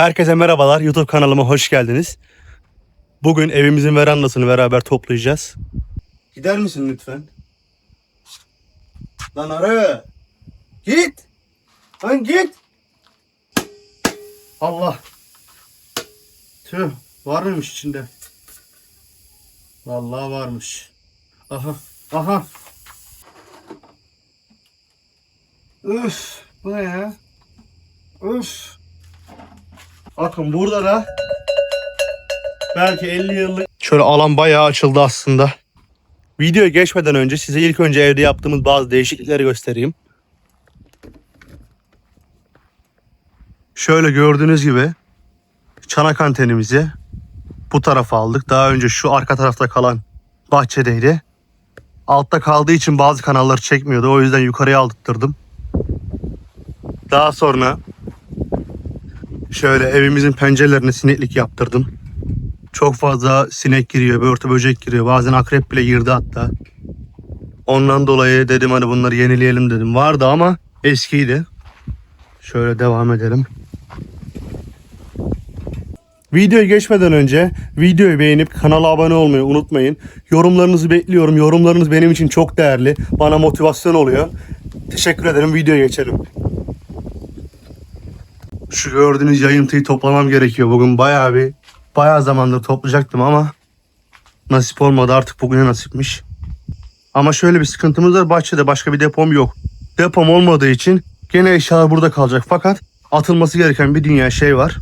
Herkese merhabalar. YouTube kanalıma hoş geldiniz. Bugün evimizin verandasını beraber toplayacağız. Gider misin lütfen? Lan ara. Git. Lan git. Allah. Tüh. Var mıymış içinde? Vallahi varmış. Aha. Aha. Üf. Bu ne ya? Üf. Bakın burada da belki 50 yıllık şöyle alan bayağı açıldı aslında. Videoya geçmeden önce size ilk önce evde yaptığımız bazı değişiklikleri göstereyim. Şöyle gördüğünüz gibi çanak antenimizi bu tarafa aldık. Daha önce şu arka tarafta kalan bahçedeydi. Altta kaldığı için bazı kanalları çekmiyordu. O yüzden yukarıya aldırttırdım. Daha sonra Şöyle evimizin pencerelerine sineklik yaptırdım. Çok fazla sinek giriyor, börtü böcek giriyor. Bazen akrep bile girdi hatta. Ondan dolayı dedim hani bunları yenileyelim dedim. Vardı ama eskiydi. Şöyle devam edelim. Videoya geçmeden önce videoyu beğenip kanala abone olmayı unutmayın. Yorumlarınızı bekliyorum. Yorumlarınız benim için çok değerli. Bana motivasyon oluyor. Teşekkür ederim. Videoya geçelim. Şu gördüğünüz yayıntıyı toplamam gerekiyor. Bugün bayağı bir bayağı zamandır toplayacaktım ama nasip olmadı. Artık bugüne nasipmiş. Ama şöyle bir sıkıntımız var. Bahçede başka bir depom yok. Depom olmadığı için gene eşyalar burada kalacak. Fakat atılması gereken bir dünya şey var.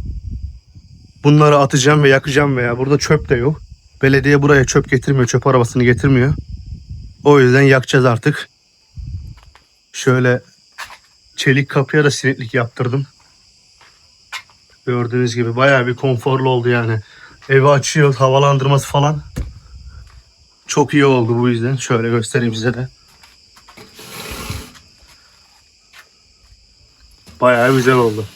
Bunları atacağım ve yakacağım veya burada çöp de yok. Belediye buraya çöp getirmiyor. Çöp arabasını getirmiyor. O yüzden yakacağız artık. Şöyle çelik kapıya da sineklik yaptırdım. Gördüğünüz gibi bayağı bir konforlu oldu yani. Evi açıyor, havalandırması falan. Çok iyi oldu bu yüzden. Şöyle göstereyim size de. Bayağı güzel oldu.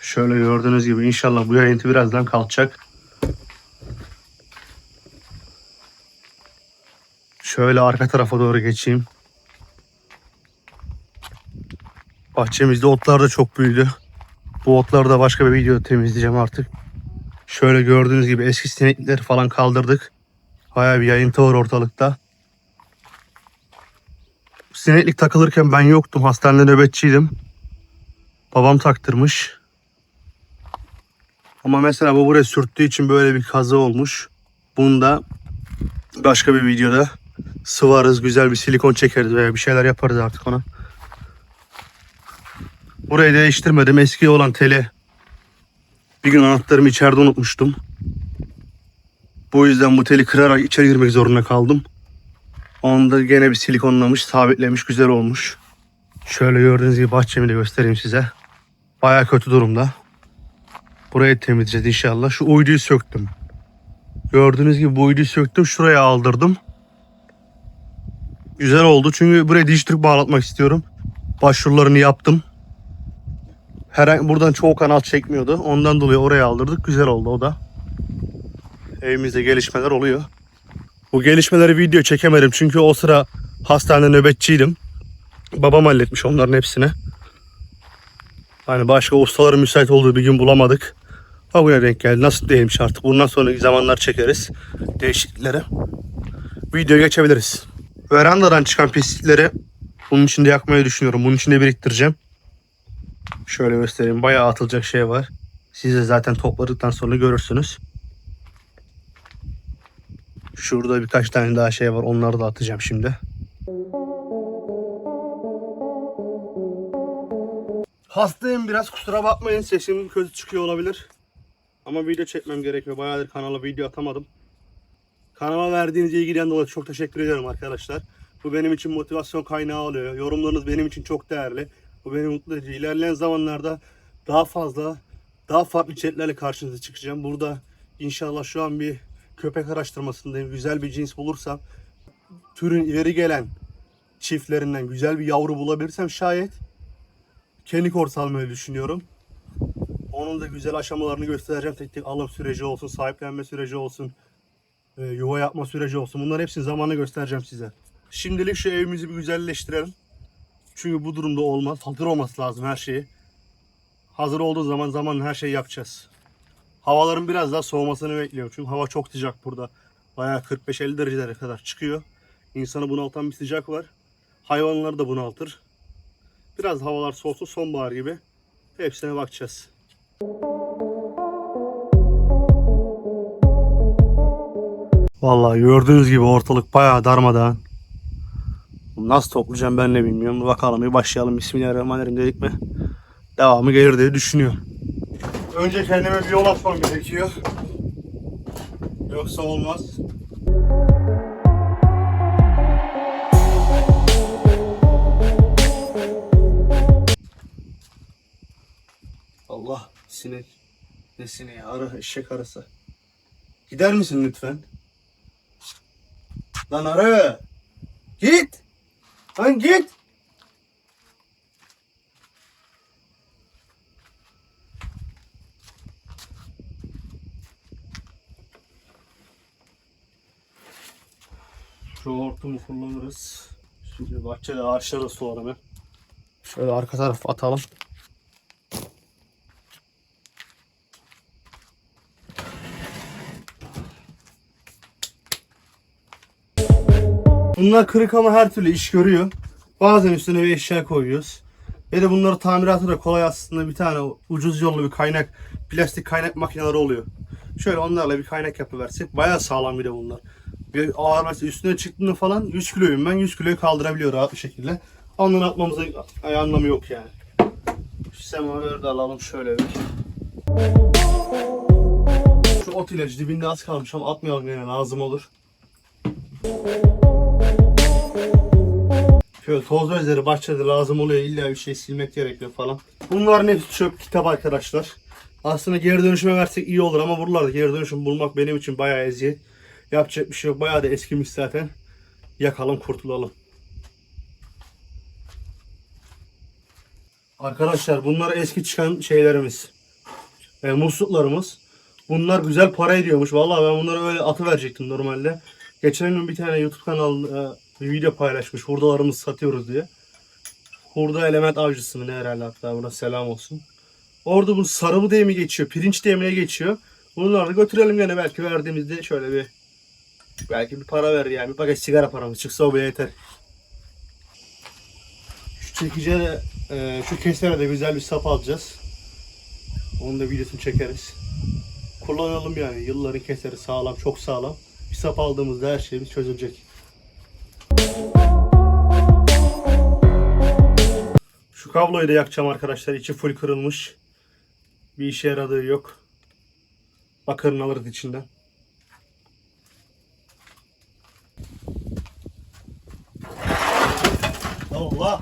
Şöyle gördüğünüz gibi inşallah bu yayıntı birazdan kalkacak. Şöyle arka tarafa doğru geçeyim. Bahçemizde otlar da çok büyüdü. Bu otları da başka bir video temizleyeceğim artık. Şöyle gördüğünüz gibi eski sineklikleri falan kaldırdık. Bayağı bir yayıntı var ortalıkta. Sineklik takılırken ben yoktum. Hastanede nöbetçiydim. Babam taktırmış. Ama mesela bu buraya sürttüğü için böyle bir kazı olmuş. Bunu da başka bir videoda sıvarız, güzel bir silikon çekeriz veya bir şeyler yaparız artık ona. Burayı değiştirmedim. Eski olan teli bir gün anahtarımı içeride unutmuştum. Bu yüzden bu teli kırarak içeri girmek zorunda kaldım. Onu da gene bir silikonlamış, sabitlemiş, güzel olmuş. Şöyle gördüğünüz gibi bahçemi de göstereyim size. Baya kötü durumda. Burayı temizleyeceğiz inşallah. Şu uyduyu söktüm. Gördüğünüz gibi bu uyduyu söktüm. Şuraya aldırdım. Güzel oldu çünkü buraya dijitürk bağlatmak istiyorum. Başvurularını yaptım. Herhangi buradan çoğu kanal çekmiyordu. Ondan dolayı oraya aldırdık. Güzel oldu o da. Evimizde gelişmeler oluyor. Bu gelişmeleri video çekemedim çünkü o sıra hastanede nöbetçiydim. Babam halletmiş onların hepsini. Hani başka ustaların müsait olduğu bir gün bulamadık. Bugüne denk geldi. Nasıl değilmiş artık. Bundan sonraki zamanlar çekeriz. Değişiklikleri. Videoya geçebiliriz. Verandadan çıkan pislikleri bunun içinde yakmayı düşünüyorum. Bunun içinde biriktireceğim. Şöyle göstereyim. Bayağı atılacak şey var. Siz de zaten topladıktan sonra görürsünüz. Şurada birkaç tane daha şey var. Onları da atacağım şimdi. Hastayım biraz kusura bakmayın. Sesim kötü çıkıyor olabilir. Ama video çekmem gerekiyor. Bayağıdır kanala video atamadım. Kanala verdiğiniz ilgiden dolayı çok teşekkür ediyorum arkadaşlar. Bu benim için motivasyon kaynağı oluyor. Yorumlarınız benim için çok değerli. Bu beni mutlu ediyor. İlerleyen zamanlarda daha fazla, daha farklı içeriklerle karşınıza çıkacağım. Burada inşallah şu an bir köpek araştırmasındayım. Güzel bir cins bulursam, türün ileri gelen çiftlerinden güzel bir yavru bulabilirsem şayet kenikor salmayı düşünüyorum. Onun da güzel aşamalarını göstereceğim. Tek tek alım süreci olsun, sahiplenme süreci olsun, e, yuva yapma süreci olsun. Bunların hepsini zamanla göstereceğim size. Şimdilik şu evimizi bir güzelleştirelim. Çünkü bu durumda olmaz. Hazır olması lazım her şeyi. Hazır olduğu zaman zaman her şeyi yapacağız. Havaların biraz daha soğumasını bekliyorum. Çünkü hava çok sıcak burada. Bayağı 45-50 derecelere kadar çıkıyor. İnsanı bunaltan bir sıcak var. Hayvanları da bunaltır. Biraz havalar soğusun sonbahar gibi. Hepsine bakacağız. Vallahi gördüğünüz gibi ortalık bayağı darmadağın. Nasıl toplayacağım ben de bilmiyorum. Bakalım bir başlayalım. Bismillahirrahmanirrahim dedik mi? Devamı gelir diye düşünüyorum. Önce kendime bir yol açmam gerekiyor. Yoksa olmaz. Allah sinek. Ne sineği? Arı, eşek arısı. Gider misin lütfen? Lan arı! Git! Lan git! Şu hortumu kullanırız. Şimdi bahçede ağaçları sularım Şöyle arka taraf atalım. Bunlar kırık ama her türlü iş görüyor. Bazen üstüne bir eşya koyuyoruz. Ve de bunları tamiratı da kolay aslında bir tane ucuz yollu bir kaynak, plastik kaynak makineleri oluyor. Şöyle onlarla bir kaynak yapıversek bayağı sağlam bir de bunlar. Bir ağır mesela üstüne çıktığında falan 100 kiloyum ben 100 kiloyu kaldırabiliyor rahat bir şekilde. Ondan atmamıza anlamı yok yani. Şu semaver de alalım şöyle bir. Şu ot ilacı dibinde az kalmış ama atmayalım yine lazım olur. Şöyle toz bahçede lazım oluyor illa bir şey silmek gerekiyor falan. Bunların hepsi çöp kitap arkadaşlar. Aslında geri dönüşüme versek iyi olur ama buralarda geri dönüşüm bulmak benim için bayağı eziyet. Yapacak bir şey yok. Bayağı da eskimiş zaten. Yakalım kurtulalım. Arkadaşlar bunlar eski çıkan şeylerimiz. E, musluklarımız. Bunlar güzel para ediyormuş. Vallahi ben bunları öyle atı verecektim normalde. Geçen gün bir tane YouTube kanalı e, bir video paylaşmış. Hurdalarımızı satıyoruz diye. Hurda element avcısı mı ne herhalde hatta buna selam olsun. Orada bu sarı mı diye mi geçiyor? Pirinç diye mi geçiyor? Bunları da götürelim gene belki verdiğimizde şöyle bir belki bir para verir yani. Bir paket sigara paramız çıksa o bile yeter. Şu çekice de, şu kesere de güzel bir sap alacağız. Onun da videosunu çekeriz. Kullanalım yani. Yılların keseri sağlam, çok sağlam. Bir sap aldığımızda her şeyimiz çözülecek. Şu kabloyu da yakacağım arkadaşlar. İçi full kırılmış. Bir işe yaradığı yok. Bakırın alırız içinden. Allah!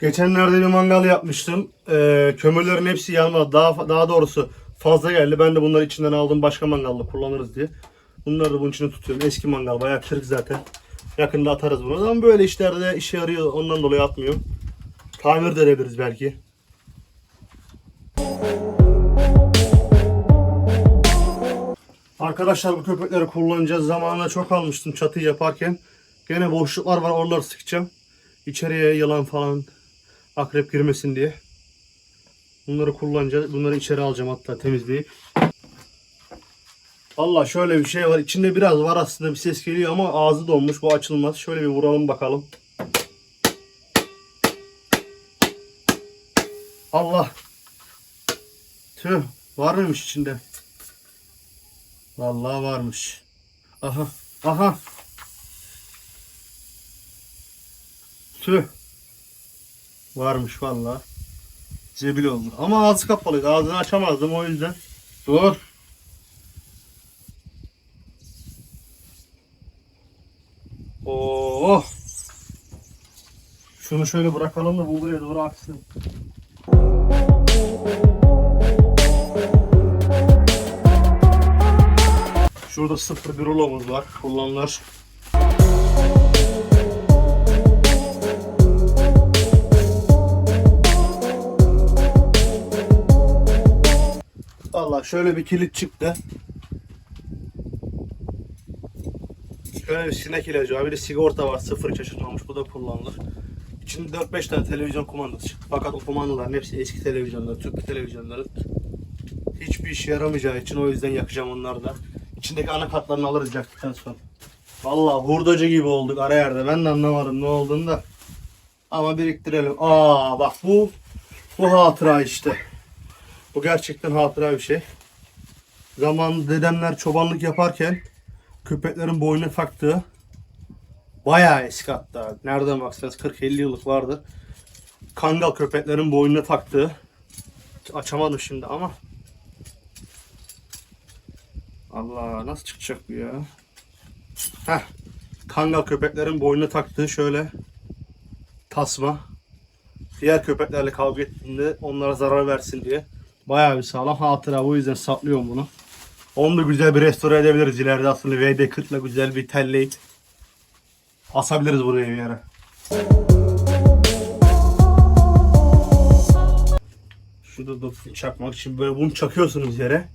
Geçenlerde bir mangal yapmıştım. Ee, kömürlerin hepsi yanmadı. Daha, daha doğrusu fazla geldi. Ben de bunları içinden aldım. Başka mangalda kullanırız diye. Bunları da bunun içine tutuyorum. Eski mangal. Bayağı kırık zaten. Yakında atarız bunu. Ama böyle işlerde işe yarıyor. Ondan dolayı atmıyorum. Tamir de edebiliriz belki. Arkadaşlar bu köpekleri kullanacağız. Zamanında çok almıştım çatıyı yaparken. Gene boşluklar var. Oraları sıkacağım. İçeriye yılan falan akrep girmesin diye. Bunları kullanacağız. Bunları içeri alacağım hatta temizleyip. Allah şöyle bir şey var. İçinde biraz var aslında bir ses geliyor ama ağzı donmuş. Bu açılmaz. Şöyle bir vuralım bakalım. Allah. Tüh. Var mıymış içinde? Vallahi varmış. Aha. Aha. Tüh. Varmış vallahi. Zebil oldu. Ama ağzı kapalıydı. Ağzını açamazdım o yüzden. Dur. Şunu şöyle bırakalım da bu buraya doğru aksın. Şurada sıfır bir rulomuz var. Kullanılır. Valla şöyle bir kilit çıktı. Şöyle bir sinek ilacı var. Bir de sigorta var. Sıfır açılmamış. Bu da kullanılır. İçinde 4-5 tane televizyon kumandası çıktı. Fakat o kumandaların hepsi eski televizyonlar, Türk televizyonları. Hiçbir işe yaramayacağı için o yüzden yakacağım onları da. İçindeki anakartlarını alırız yaktıktan sonra. Vallahi hurdacı gibi olduk ara yerde. Ben de anlamadım ne olduğunu da. Ama biriktirelim. Aa bak bu bu hatıra işte. Bu gerçekten hatıra bir şey. Zaman dedemler çobanlık yaparken köpeklerin boynuna taktığı bayağı eski hatta. Nereden baksanız 40-50 yıllık vardır. Kangal köpeklerin boynuna taktığı. Açamadım şimdi ama. Allah nasıl çıkacak bu ya? Heh. Kangal köpeklerin boynuna taktığı şöyle tasma. Diğer köpeklerle kavga ettiğinde onlara zarar versin diye. Bayağı bir sağlam hatıra. O yüzden saklıyorum bunu. Onu da güzel bir restore edebiliriz ileride aslında VD40 ile güzel bir telleyip asabiliriz buraya bir yere. Şurada da çakmak için böyle bunu çakıyorsunuz yere.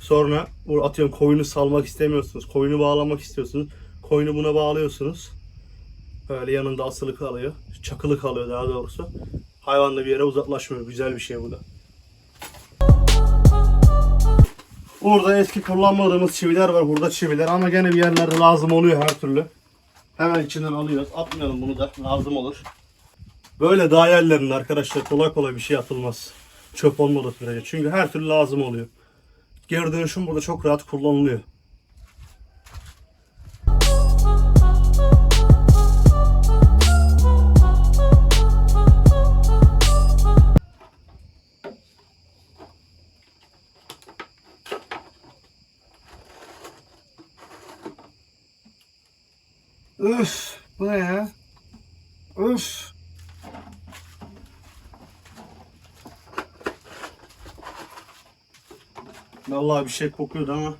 Sonra bu atıyorum koyunu salmak istemiyorsunuz. Koyunu bağlamak istiyorsunuz. Koyunu buna bağlıyorsunuz. Böyle yanında asılı kalıyor. Çakılı kalıyor daha doğrusu. Hayvan da bir yere uzaklaşmıyor. Güzel bir şey bu da. Burada eski kullanmadığımız çiviler var. Burada çiviler ama gene bir yerlerde lazım oluyor her türlü. Hemen içinden alıyoruz. Atmayalım bunu da. Lazım olur. Böyle dağ yerlerinde arkadaşlar kolay kolay bir şey atılmaz. Çöp olmadığı sürece. Çünkü her türlü lazım oluyor. Geri dönüşüm burada çok rahat kullanılıyor. Vallahi bir şey kokuyordu ama.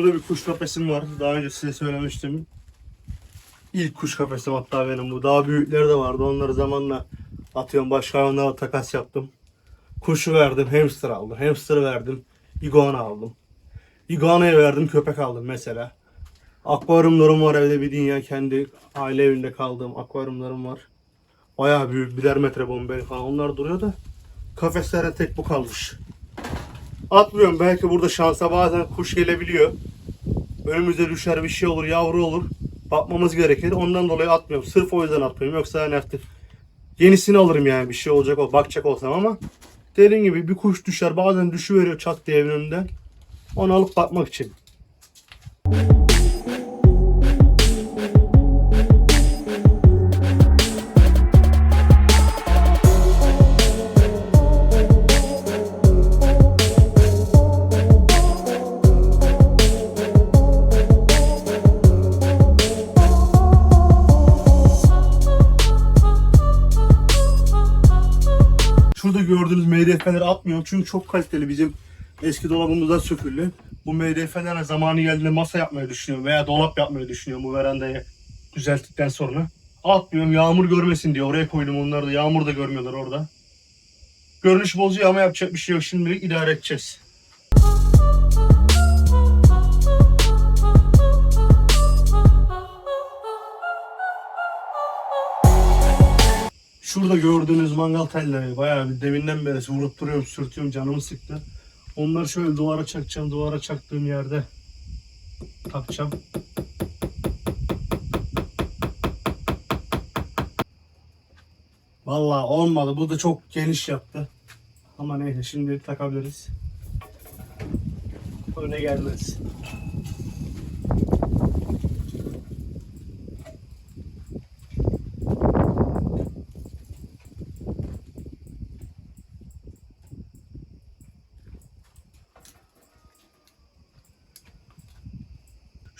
Şurada bir kuş kafesim var. Daha önce size söylemiştim. İlk kuş kafesim hatta benim bu. Daha büyükleri de vardı. Onları zamanla atıyorum başka hayvanlarla takas yaptım. Kuşu verdim, hamster aldım. Hamster verdim, iguana aldım. Iguana'ya verdim, köpek aldım mesela. Akvaryumlarım var evde bir dünya kendi aile evinde kaldığım akvaryumlarım var. Bayağı büyük birer metre bombeli falan onlar duruyor da kafeslere tek bu kalmış. Atmıyorum belki burada şansa bazen kuş gelebiliyor. Önümüze düşer bir şey olur yavru olur. Bakmamız gerekir. Ondan dolayı atmıyorum. Sırf o yüzden atmıyorum. Yoksa hani artık yenisini alırım yani bir şey olacak o bakacak olsam ama dediğim gibi bir kuş düşer bazen düşüveriyor çat diye evin önünden. Onu alıp bakmak için. MDF'leri atmıyorum çünkü çok kaliteli bizim eski dolabımızdan söküldü. Bu MDF'lerle zamanı geldiğinde masa yapmayı düşünüyorum veya dolap yapmayı düşünüyorum bu verandayı düzelttikten sonra. Atmıyorum yağmur görmesin diye oraya koydum onları da yağmur da görmüyorlar orada. Görünüş bozuyor ama yapacak bir şey yok şimdilik idare edeceğiz. Şurada gördüğünüz mangal telleri bayağı bir deminden beri vurup duruyorum, sürtüyorum, canımı sıktı. Onları şöyle duvara çakacağım, duvara çaktığım yerde takacağım. Vallahi olmadı. Bu da çok geniş yaptı. Ama neyse şimdi takabiliriz. Öne gelmez.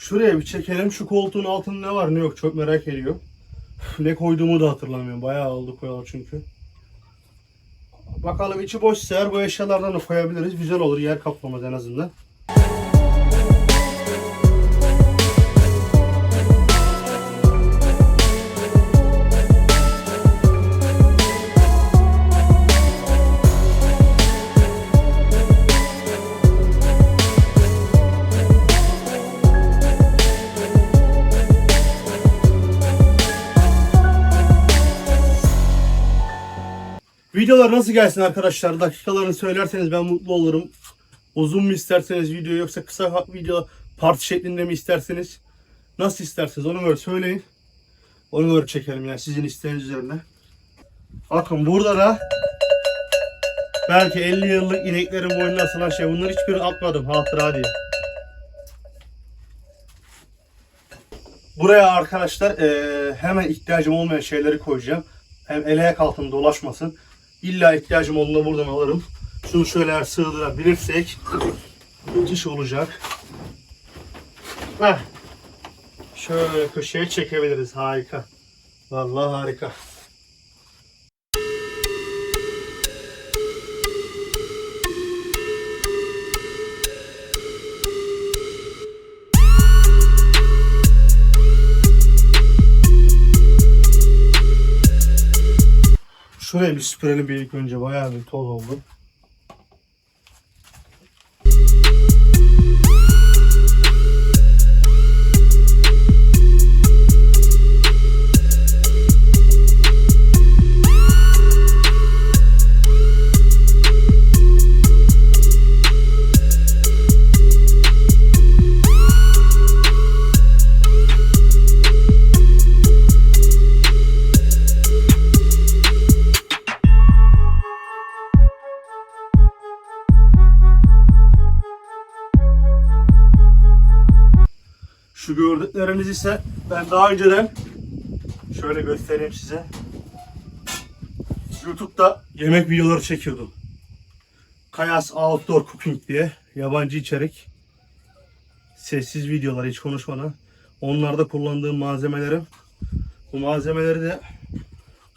Şuraya bir çekelim. Şu koltuğun altında ne var ne yok çok merak ediyorum. Ne koyduğumu da hatırlamıyorum. Bayağı oldu koyalı çünkü. Bakalım içi boş eğer bu eşyalardan da koyabiliriz. Güzel olur yer kaplamaz en azından. Videolar nasıl gelsin arkadaşlar? Dakikalarını söylerseniz ben mutlu olurum. Uzun mu isterseniz video yoksa kısa video parti şeklinde mi isterseniz nasıl isterseniz onu göre söyleyin. Onu göre çekelim yani sizin isteğiniz üzerine. Bakın burada da belki 50 yıllık ineklerin boynuna asılan şey. Bunların hiçbirini atmadım hatıra diye. Buraya arkadaşlar eee, hemen ihtiyacım olmayan şeyleri koyacağım. Hem elek altında dolaşmasın. İlla ihtiyacım olduğunda buradan alırım. Şunu şöyle sığdırabilirsek müthiş olacak. Heh. Şöyle köşeye çekebiliriz. Harika. Vallahi harika. Şuraya bir süpürelim bir ilk önce. Bayağı bir toz oldu. Şu gördükleriniz ise ben daha önceden şöyle göstereyim size. YouTube'da yemek videoları çekiyordum. Kayas Outdoor Cooking diye yabancı içerik. Sessiz videolar hiç konuşmadan. Onlarda kullandığım malzemelerim. Bu malzemeleri de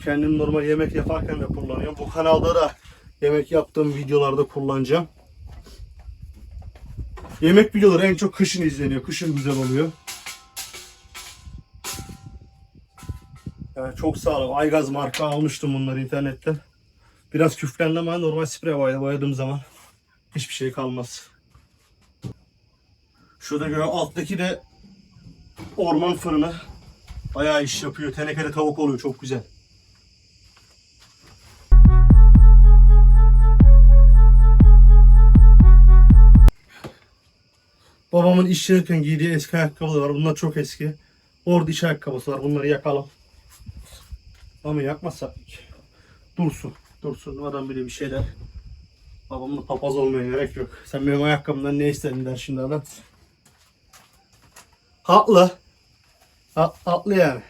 kendim normal yemek yaparken de kullanıyorum. Bu kanalda da yemek yaptığım videolarda kullanacağım. Yemek videoları en çok kışın izleniyor. Kışın güzel oluyor. Yani çok sağlam. Aygaz marka almıştım bunları internetten. Biraz küflendi ama normal sprey boyayla boyadığım zaman hiçbir şey kalmaz. Şurada göre alttaki de orman fırını. Bayağı iş yapıyor. Tenekede tavuk oluyor. Çok güzel. Babamın iş yerken giydiği eski ayakkabılar var. Bunlar çok eski. Orada iş ayakkabısı var. Bunları yakalım. Ama yakmazsak dursun. Dursun. Adam bile bir şeyler. Babamla papaz olmaya gerek yok. Sen benim ayakkabımdan ne istedin der şimdi adam. Haklı. Ha, haklı yani.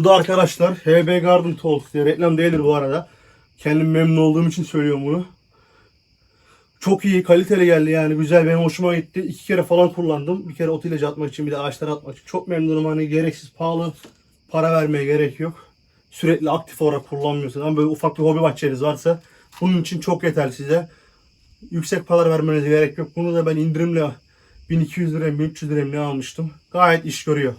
Şu da arkadaşlar HB Garden Tools diye reklam değildir bu arada. Kendim memnun olduğum için söylüyorum bunu. Çok iyi, kaliteli geldi yani güzel benim hoşuma gitti. İki kere falan kullandım. Bir kere ot ilacı atmak için bir de ağaçlara atmak için. Çok memnunum hani gereksiz pahalı para vermeye gerek yok. Sürekli aktif olarak kullanmıyorsunuz. Ama böyle ufak bir hobi bahçeniz varsa bunun için çok yeterli size. Yüksek paralar vermenize gerek yok. Bunu da ben indirimle 1200 liraya 1300 liraya almıştım. Gayet iş görüyor.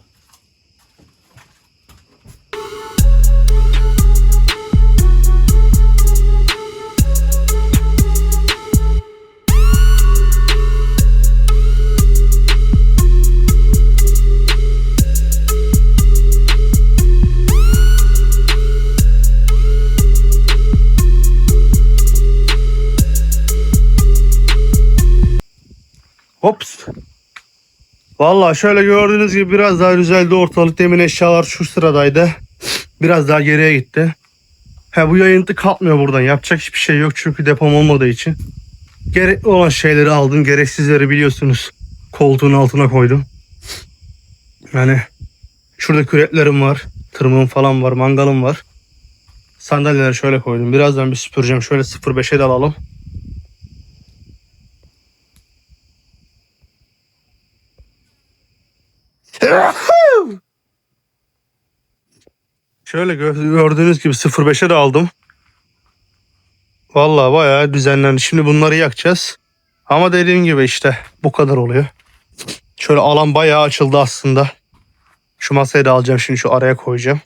Vallahi şöyle gördüğünüz gibi biraz daha düzeldi ortalık. Demin eşyalar şu sıradaydı. Biraz daha geriye gitti. He bu yayıntı kalkmıyor buradan. Yapacak hiçbir şey yok çünkü depom olmadığı için. Gerekli olan şeyleri aldım. Gereksizleri biliyorsunuz. Koltuğun altına koydum. Yani şurada küreklerim var. Tırmığım falan var. Mangalım var. Sandalyeleri şöyle koydum. Birazdan bir süpüreceğim. Şöyle 0.5'e de alalım. Şöyle gö- gördüğünüz gibi 0.5'e de aldım. Vallahi bayağı düzenlendi. Şimdi bunları yakacağız. Ama dediğim gibi işte bu kadar oluyor. Şöyle alan bayağı açıldı aslında. Şu masayı da alacağım şimdi şu araya koyacağım.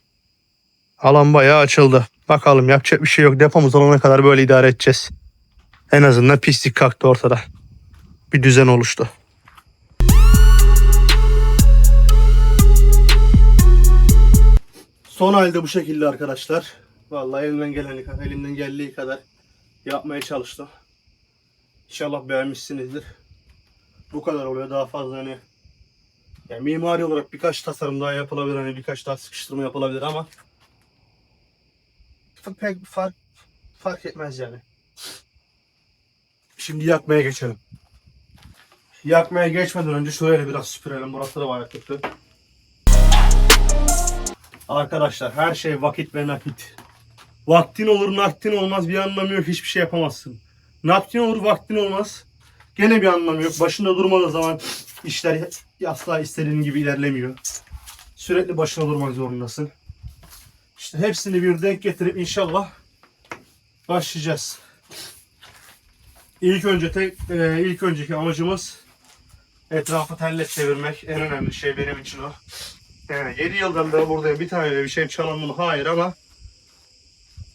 Alan bayağı açıldı. Bakalım yapacak bir şey yok. Depomuz olana kadar böyle idare edeceğiz. En azından pislik kalktı ortada. Bir düzen oluştu. Son halde bu şekilde arkadaşlar. Vallahi elimden geleni kadar, elimden geldiği kadar yapmaya çalıştım. İnşallah beğenmişsinizdir. Bu kadar oluyor. Daha fazla hani yani mimari olarak birkaç tasarım daha yapılabilir. Hani birkaç daha sıkıştırma yapılabilir ama pek fark fark etmez yani. Şimdi yakmaya geçelim. Yakmaya geçmeden önce şöyle biraz süpürelim. Burası da bayağı kötü. Arkadaşlar her şey vakit ve nakit. Vaktin olur naktin olmaz bir anlamı yok hiçbir şey yapamazsın. Naktin olur vaktin olmaz. Gene bir anlamı yok. Başında durmadığı zaman işler asla istediğin gibi ilerlemiyor. Sürekli başına durmak zorundasın. İşte hepsini bir denk getirip inşallah başlayacağız. İlk önce tek e, ilk önceki amacımız etrafı telle çevirmek. En önemli şey benim için o. Yani 7 yıldan beri buradayım. Bir tane de bir şey çalan bunu hayır ama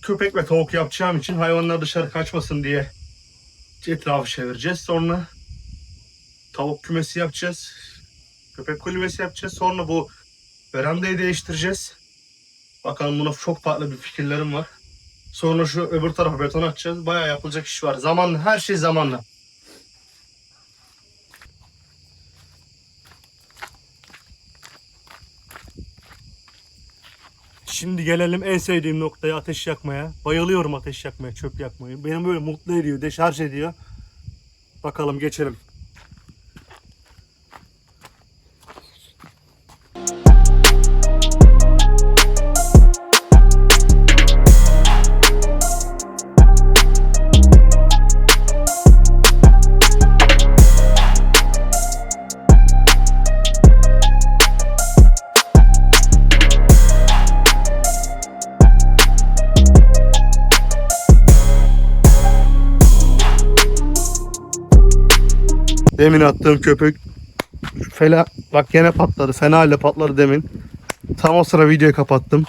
köpek ve tavuk yapacağım için hayvanlar dışarı kaçmasın diye etrafı çevireceğiz. Sonra tavuk kümesi yapacağız. Köpek kulübesi yapacağız. Sonra bu verandayı değiştireceğiz. Bakalım buna çok farklı bir fikirlerim var. Sonra şu öbür tarafa beton atacağız. Bayağı yapılacak iş var. Zamanla her şey zamanla. Şimdi gelelim en sevdiğim noktaya ateş yakmaya. Bayılıyorum ateş yakmaya, çöp yakmayı. Beni böyle mutlu ediyor, deşarj ediyor. Bakalım geçelim. Demin attığım köpük fela bak gene patladı. Fena halde patladı demin. Tam o sıra videoyu kapattım.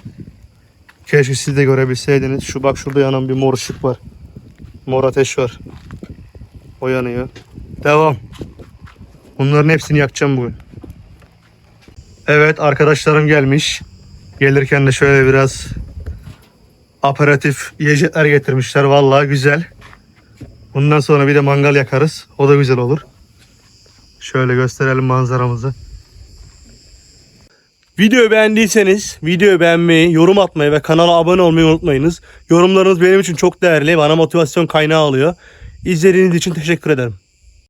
Keşke siz de görebilseydiniz. Şu bak şurada yanan bir mor ışık var. Mor ateş var. O yanıyor. Devam. Bunların hepsini yakacağım bugün. Evet arkadaşlarım gelmiş. Gelirken de şöyle biraz aperatif yiyecekler getirmişler. Vallahi güzel. Bundan sonra bir de mangal yakarız. O da güzel olur. Şöyle gösterelim manzaramızı. Videoyu beğendiyseniz videoyu beğenmeyi, yorum atmayı ve kanala abone olmayı unutmayınız. Yorumlarınız benim için çok değerli. Bana motivasyon kaynağı alıyor. İzlediğiniz için teşekkür ederim.